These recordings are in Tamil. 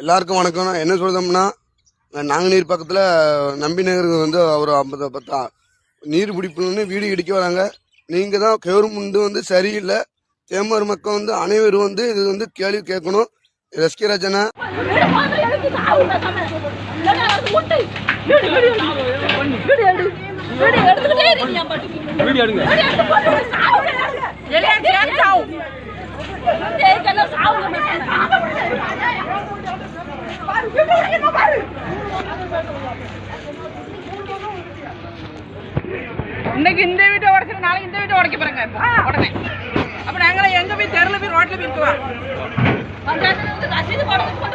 எல்லாருக்கும் வணக்கம் நான் என்ன சொல்கிறோம்னா நாங்குநீர் பக்கத்தில் நம்பி நகர் வந்து அவர் ஐம்பது பத்தா நீர் பிடிப்புன்னு வீடு இடிக்க வராங்க. நீங்கள் தான் கவர்மெண்ட் வந்து சரியில்லை. தேமர் மக்கள் வந்து அனைவரும் வந்து இது வந்து கேள்வி கேட்கணும். எஸ்கே ராஜனா வீடு இன்னைக்கு இந்த வீட்டை உடச்சிட்டு நாளைக்கு இந்த வீட்டை உடைக்க போறாங்க இப்போ உடனே அப்ப நாங்கள எங்க போய் தெருல போய் ரோட்ல போய் இருக்குவோம் பஞ்சாயத்துல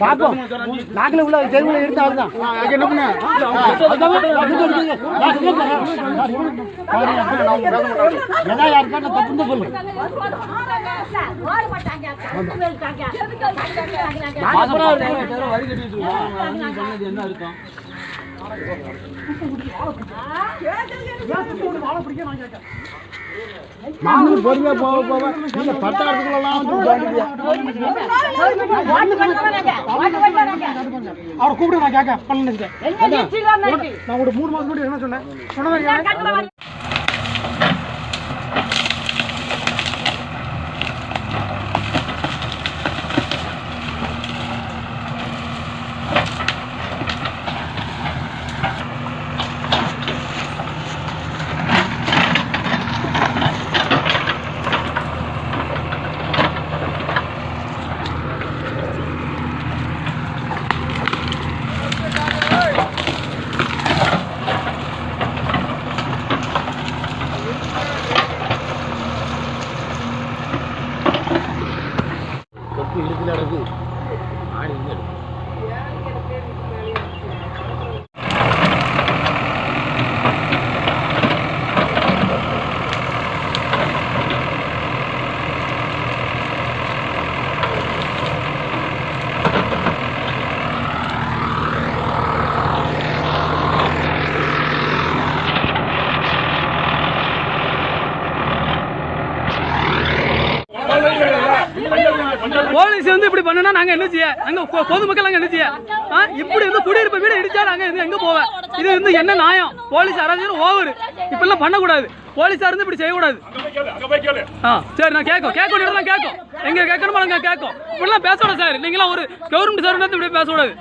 பாப்போம் பார்ப்போம் நாக்கில் உள்ள தெருவில் இருந்தால் தான் என்ன யாருக்கா தப்புன்னு சொல்லு ஓட மாட்டாங்க. எதுக்கு வாங்குறாங்க? நாங்களும் பொறுமையாக போக போக நீங்க பத்தாயிரத்துக்குள்ளலாம் அவர் கூப்பிட்டு நான் கேட்க பண்ணுங்க நான் ஒரு மூணு மாசம் என்ன சொன்னேன்? Guilherme Rodrigues. போலீஸ் வந்து இப்படி பண்ணுனா நாங்க என்ன செய்ய? அங்க பொதுமக்கள் அங்க என்ன செய்ய? ஆ, இப்படி வந்து குடியிருப்பு வீடு இடிச்சா நாங்க இருந்து எங்க போவேன் இது வந்து என்ன நியாயம்? போலீஸ் அராஜகம் ஓவர். இப்ப எல்லாம் பண்ணக்கூடாது. போலீஸா இருந்து இப்படி செய்யக்கூடாது. ஆ சரி நான் கேட்கும் கேட்க வேண்டியதெல்லாம் கேட்கும் எங்க கேட்கணுமோ நாங்க கேட்கும் இப்படிலாம் பேசக்கூடாது சார். நீங்களாம் ஒரு கவர்மெண்ட் சார் இப்படி பேசக்கூடாது.